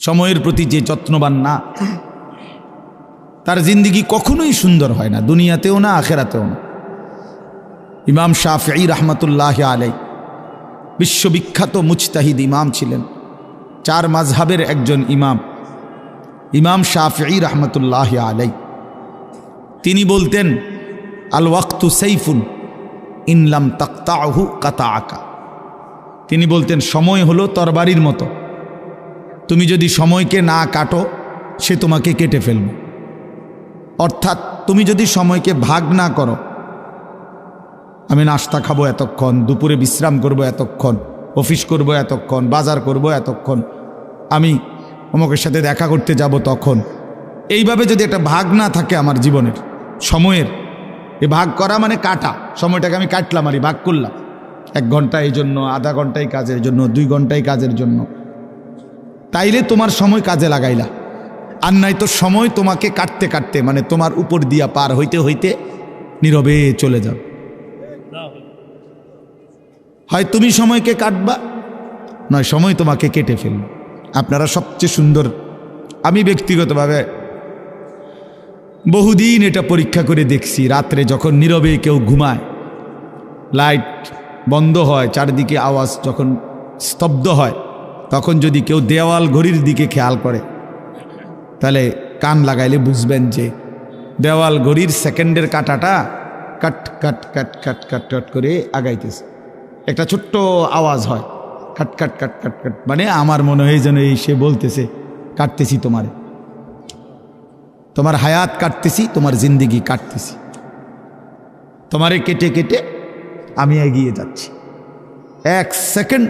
সময়ের প্রতি যে যত্নবান না, তার জিন্দিগি কখনোই সুন্দর হয় না, দুনিয়াতেও না, আখেরাতেও না। ইমাম শাফি রহমতুল্লাহ আলাই বিশ্ববিখ্যাত মুজতাহিদ ইমাম ছিলেন, চার মাঝহাবের একজন ইমাম ইমাম শাফি রহমতুল্লাহ আলাই তিনি বলতেন, আল ওয়াক্তু সাইফুন ইনলাম তাক্তাহু কাতা আকা তিনি বলতেন, সময় হলো তরবারির মতো। তুমি যদি সময়কে না কাটো, সে তোমাকে কেটে ফেলবে। অর্থাৎ তুমি যদি সময়কে ভাগ না করো, আমি নাস্তা খাব এতক্ষণ, দুপুরে বিশ্রাম করব এতক্ষণ, অফিস করব এতক্ষণ, বাজার করব এতক্ষণ, আমি অমুকের সাথে দেখা করতে যাব তখন। এইভাবে যদি একটা ভাগ না থাকে আমার জীবনের, সময়ের, এ ভাগ করা মানে কাটা। সময়টাকে আমি কাটলাম আর ভাগ করলাম। এক ঘণ্টা এই জন্য, আধা ঘন্টাই কাজের জন্য, দুই ঘন্টাই কাজের জন্য। তাইলে তোমার সময় কাজে লাগাইলা। আর নাই তো সময় তোমাকে কাটতে কাটতে মানে তোমার উপর দিয়া পার হইতে হইতে নীরবে চলে যাও। হয় তুমি সময়কে কাটবা, নয় সময় তোমাকে কেটে ফেলবে। আপনারা সবচেয়ে সুন্দর। আমি ব্যক্তিগতভাবে বহুদিন এটা পরীক্ষা করে দেখছি, রাত্রে যখন নীরবে কেউ ঘুমায়, লাইট বন্ধ হয়, চারিদিকে আওয়াজ যখন স্তব্ধ হয় তখন যদি কেউ দেওয়াল ঘড়ির দিকে খেয়াল করে, তাহলে কান লাগাইলে বুঝবেন যে দেওয়াল ঘড়ির সেকেন্ডের কাটাটা কাট কাট কাট কাট কাট কাট করে আগাইতেছে। একটা ছোট্ট আওয়াজ হয়, কাট কাট কাট কাট কাট। মানে আমার মনে হয় যেন এই সে বলতেছে, কাটতেছি তোমারে। তোমার হায়াত কাটতেছি, তোমার জিন্দিগি কাটতেছি। তোমারে কেটে কেটে আমি এগিয়ে যাচ্ছি। এক সেকেন্ড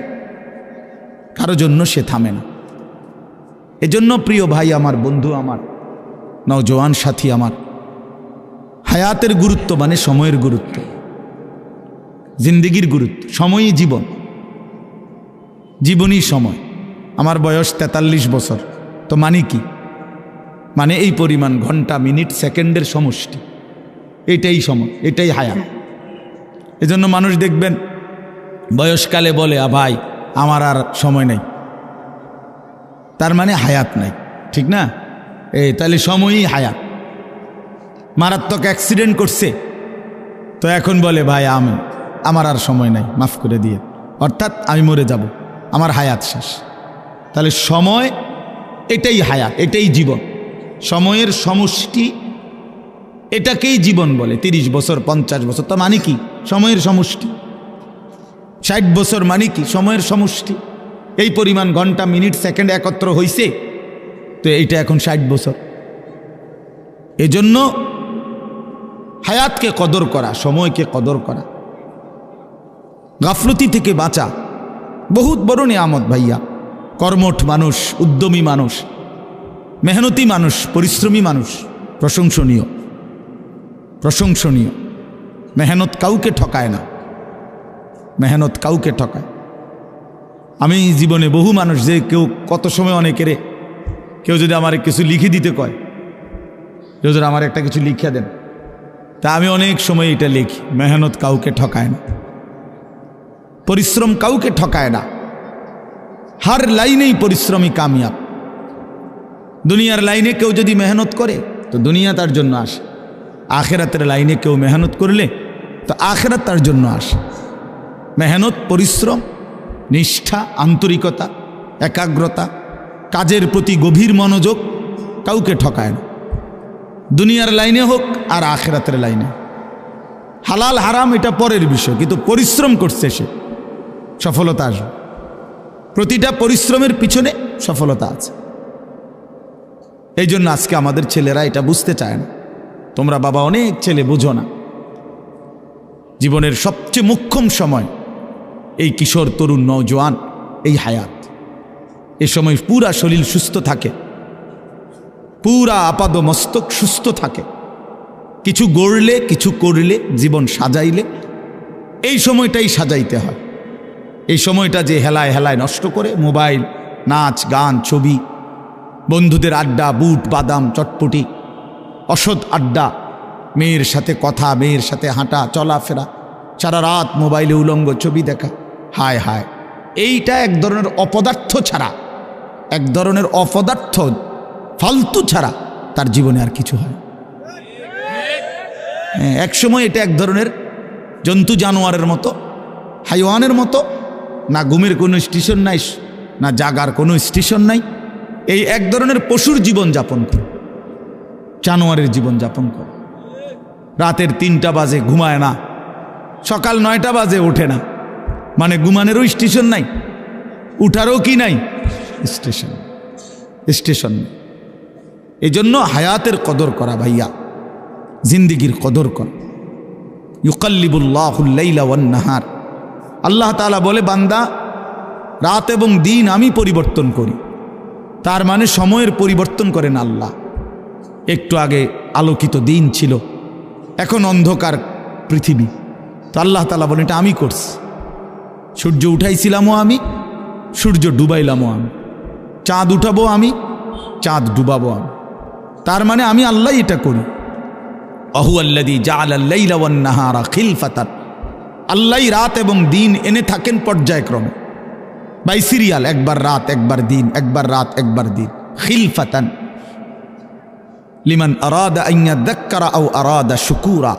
কারও জন্য সে থামে না। এজন্য প্রিয় ভাই আমার, বন্ধু আমার, নওজোয়ান সাথী আমার, হায়াতের গুরুত্ব মানে সময়ের গুরুত্ব, জিন্দিগির গুরুত্ব, সময়ই জীবন, জীবনই সময়। আমার বয়স তেতাল্লিশ বছর, তো মানে কি? মানে এই পরিমাণ ঘণ্টা, মিনিট, সেকেন্ডের সমষ্টি, এটাই সময়, এটাই হায়াত। এজন্য মানুষ দেখবেন, বয়সকালে বলে, আ ভাই আমার আর সময় নেই। তার মানে হায়াত নাই। ঠিক না? এই, তাহলে সময়ই হায়াত। মারাত্মক অ্যাক্সিডেন্ট করছে। তো এখন বলে, ভাই, আমি, আমার আর সময় নাই, মাফ করে দিয়ে। অর্থাৎ আমি মরে যাব। আমার হায়াত শেষ। তাহলে সময় এটাই হায়াত, এটাই জীবন। সময়ের সমষ্টি এটাকেই জীবন বলে, তিরিশ বছর, পঞ্চাশ বছর। তা মানে কি? সময়ের সমষ্টি। ষাট বছর মানে কি? সময়ের সমষ্টি। এই পরিমাণ ঘণ্টা, মিনিট, সেকেন্ড একত্র হইছে, তো এইটা এখন ষাট বছর। এজন্য হায়াতকে কদর করা, সময়কে কদর করা, গাফলতি থেকে বাঁচা, বহুত বড় নিয়ামত ভাইয়া। কর্মঠ মানুষ, উদ্যমী মানুষ, মেহনতি মানুষ, পরিশ্রমী মানুষ, প্রশংসনীয় প্রশংসনীয়। মেহনত কাউকে ঠকায় না। মেহনত কাউকে ঠকায়। আমি জীবনে বহু মানুষ যে কেউ কত সময় অনেকেরে কেউ যদি আমার কিছু লিখে দিতে কয়, কেউ যদি আমার একটা কিছু লিখে দেন, তা আমি অনেক সময় এটা লিখি, মেহনত কাউকে ঠকায় না। পরিশ্রম কাউকে ঠকায় না। হার লাইনেই পরিশ্রমী কামিয়াব। দুনিয়ার লাইনে কেউ যদি মেহনত করে, তো দুনিয়া তার জন্য আসে। আখেরাতের লাইনে কেউ মেহনত করলে, তো আখেরাত তার জন্য আসে। মেহনত, পরিশ্রম, নিষ্ঠা, আন্তরিকতা, একাগ্রতা, কাজের প্রতি গভীর মনোযোগ কাউকে ঠকায় না। দুনিয়ার লাইনে হোক আর আখেরাতের লাইনে। হালাল, হারাম এটা পরের বিষয়, কিন্তু পরিশ্রম করছে সে। সফলতা আসবে। প্রতিটা পরিশ্রমের পিছনে সফলতা আছে। এই জন্য আজকে আমাদের ছেলেরা এটা বুঝতে চায় না। তোমরা বাবা অনেক ছেলে বুঝো না। জীবনের সবচেয়ে মুখ্যম সময় এই কিশোর তরুণ নওজোয়ান, এই হায়াত। এ সময় পুরা শরীর সুস্থ থাকে। পুরা আপাদ মস্তক সুস্থ থাকে। কিছু গড়লে, কিছু করলে, জীবন সাজাইলে, এই সময়টাই সাজাইতে হয়। এই সময়টা যে হেলায় হেলায় নষ্ট করে, মোবাইল, নাচ, গান, ছবি, বন্ধুদের আড্ডা, বুট, বাদাম, চটপটি, অসৎ আড্ডা, মেয়ের সাথে কথা, মেয়ের সাথে হাঁটা, চলাফেরা, সারা রাত মোবাইলে উলঙ্গ ছবি দেখা। হায় হায়। এইটা এক ধরনের অপদার্থ ছাড়া, এক ধরনের অপদার্থ ফালতু ছাড়া তার জীবনে আর কিছু হয়। হ্যাঁ এক সময় এটা এক ধরনের জন্তু জানোয়ারের মতো, হাইওয়ানের মতো, না ঘুমের কোনো স্টেশন নাই, না জাগার কোনো স্টেশন নাই, এই এক ধরনের পশুর জীবন যাপন করে, জানোয়ারের জীবন যাপন করে। রাতের তিনটা বাজে ঘুমায় না, সকাল নয়টা বাজে ওঠে না। মানে ঘুমানেরও স্টেশন নাই, উঠারও কি নাই? স্টেশন। স্টেশন। এই জন্য হায়াতের কদর করা ভাইয়া, জিন্দিগির কদর করা। ইউকাল্লিবুল্লাহুল্লাইলাহার আল্লাহ তালা বলে, বান্দা, রাত এবং দিন আমি পরিবর্তন করি। তার মানে সময়ের পরিবর্তন করেন আল্লাহ। একটু আগে আলোকিত দিন ছিল, এখন অন্ধকার পৃথিবী। তো আল্লাহ তালা বলেন, এটা আমি করছি। সূর্য উঠাইছিলামও আমি, সূর্য ডুবাইলামও আমি। চাঁদ উঠাবো আমি, চাঁদ ডুবাবো আমি। তার মানে আমি আল্লাহ এটা করি। অহু আল্লাদি জাহারা খিলফাতার আল্লাহ রাত এবং দিন এনে থাকেন পর্যায়ক্রমে। বাই সিরিয়াল, একবার রাত, একবার দিন, একবার রাত, একবার দিন। খিলফাতান। লিমান আরাদা আইয়া দাক্কারা আও আরাদা শুকুরা।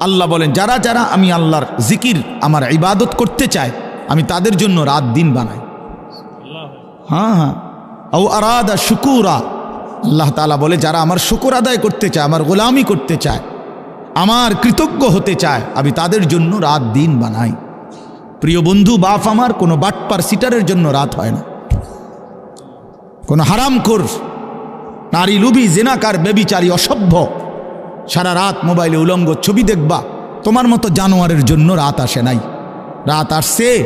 আল্লাহ বলেন, যারা যারা আমি আল্লাহর জিকির, আমার ইবাদত করতে চায় আমি তাদের জন্য রাত দিন বানাই। হ্যাঁ হ্যাঁ। ও আরাদা শুকুরা। আল্লাহ তালা বলে, যারা আমার শুকুর আদায় করতে চায়, আমার গোলামি করতে চায়, আমার কৃতজ্ঞ হতে চায়, আমি তাদের জন্য রাত দিন বানাই। প্রিয় বন্ধু, বাপ আমার, কোনো বাটপার সিটারের জন্য রাত হয় না। কোনো হারামখোর, নারী লুবি, জেনাকার, বেবিচারী, অসভ্য, সারা রাত মোবাইলে উলঙ্গ ছবি দেখবা, তোমার মতো জানোয়ারের জন্য রাত আসে নাই। রাত আসছে,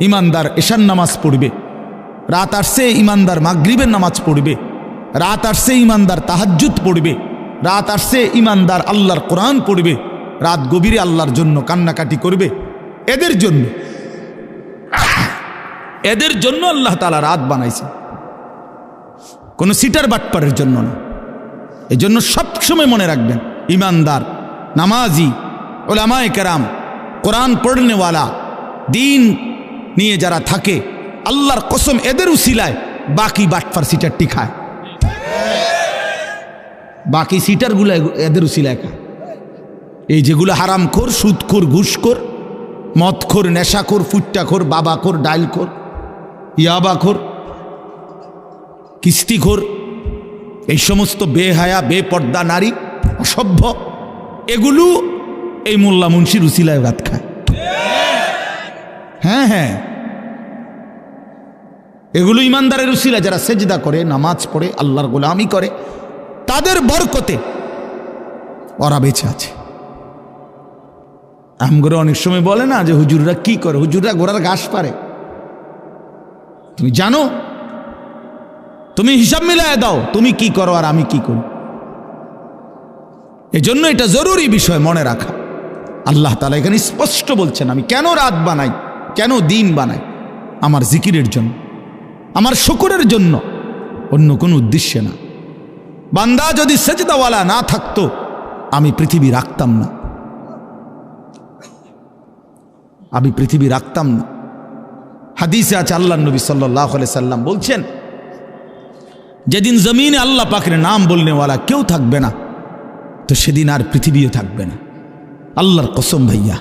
ইমানদার এশান নামাজ পড়বে। রাত আসছে, ইমানদার মাগরিবের নামাজ পড়বে। রাত আসছে, ইমানদার তাহাজ্জুদ পড়বে। রাত আসছে, ইমানদার আল্লাহর কোরআন পড়বে। রাত গভীরে আল্লাহর জন্য কান্নাকাটি করবে। এদের জন্য। এদের জন্য আল্লাহ তালা রাত বানাইছে। কোনো সিটার বাটপারের জন্য না। এজন্য জন্য সবসময় মনে রাখবেন, ইমানদার, নামাজি, ওলামায় কেরাম কোরআন পড়নেওয়ালা দিন নিয়ে যারা থাকে, আল্লাহর কসম এদের উসিলায় বাকি বাটপার সিটারটি খায়। বাকি সিটারগুলো এদের উসিলায় খায়। এই যেগুলো হারামখোর সুদখোর ঘুষখোর মদখোর নেশাখোর ফুট্টাখোর বাবাখোর ডাইলখোর ইয়াবাখোর কিস্তিখোর এই সমস্ত বেহায়া, বেপর্দা নারী, অসভ্য, এগুলো এই মোল্লা মুন্সির উসিলায় রাত খায়। হ্যাঁ হ্যাঁ। এগুলো ইমানদারের উসিলা যারা সেজদা করে, নামাজ পড়ে, আল্লাহর গোলামি করে, তাদের বরকতে ওরা বেঁচে আছে। আমগরে অনেক সময় বলে না যে, হুজুররা কি করে? হুজুররা গোড়ার ঘাস পারে তুমি জানো? তুমি হিসাব মিলাই দাও, তুমি কি করো আর আমি কি করি? এজন্য এটা জরুরি বিষয় মনে রাখা। আল্লাহ তালা এখানে স্পষ্ট বলছেন, আমি কেন রাত বানাই? কেন দিন বানাই? আমার জিকিরের জন্য, আমার শুকুরের জন্য অন্য কোনো উদ্দেশ্যে না। বান্দা যদি সেজদাওয়ালা না থাকতো, আমি পৃথিবী রাখতাম না। আমি পৃথিবী রাখতাম না। হাদিসে আছে আল্লাহ নবী সাল্লাহ সাল্লাম বলছেন, যেদিন জমিনে আল্লাহ পাকের নাম বলনেওয়ালা কেউ থাকবে না, তো সেদিন আর পৃথিবীও থাকবে না। আল্লাহর কসম ভাইয়া।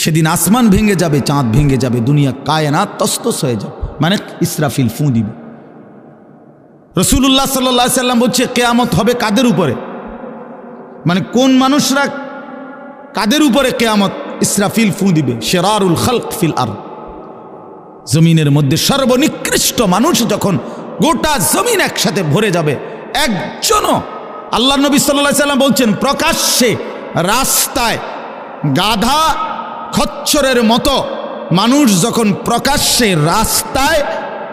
সেদিন আসমান ভেঙে যাবে, চাঁদ ভেঙে যাবে, দুনিয়া কায়নাত তস্তস হয়ে যাবে। মানে ইসরাফিল ফু দিবে রসুল্লাহ সাল্লাহ সাল্লাম বলছে, কেয়ামত হবে কাদের উপরে? মানে কোন মানুষরা কাদের উপরে কেয়ামত? ইসরাফিল ফু দিবে শেরারুল খালক ফিল আর জমিনের মধ্যে সর্বনিকৃষ্ট মানুষ যখন গোটা জমিন একসাথে ভরে যাবে, একজনও আল্লাহ নবী সাল্লাহ সাল্লাম বলছেন, প্রকাশ্যে রাস্তায় গাধা খচ্চরের মতো মানুষ যখন প্রকাশ্যে রাস্তায়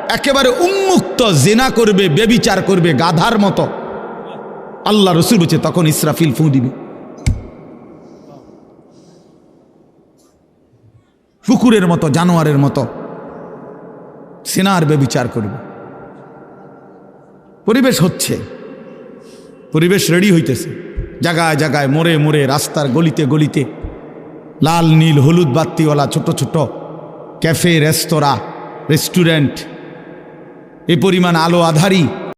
একেবারে উন্মুক্ত জেনা করবে, বেবিচার করবে গাধার মতো, আল্লাহ রসুল বলছে, তখন ইসরাফিল ফু দিবে। কুকুরের মতো, জানোয়ারের মতো সেনার বেবিচার করবে। পরিবেশ হচ্ছে, পরিবেশ রেডি হইতেছে। জায়গায় জায়গায় মোড়ে মোড়ে রাস্তার গলিতে গলিতে। লাল, নীল, হলুদ বাত্তিওয়ালা ছোট ছোট ক্যাফে, রেস্তোরাঁ, রেস্টুরেন্ট। এ পরিমাণ আলো আধারী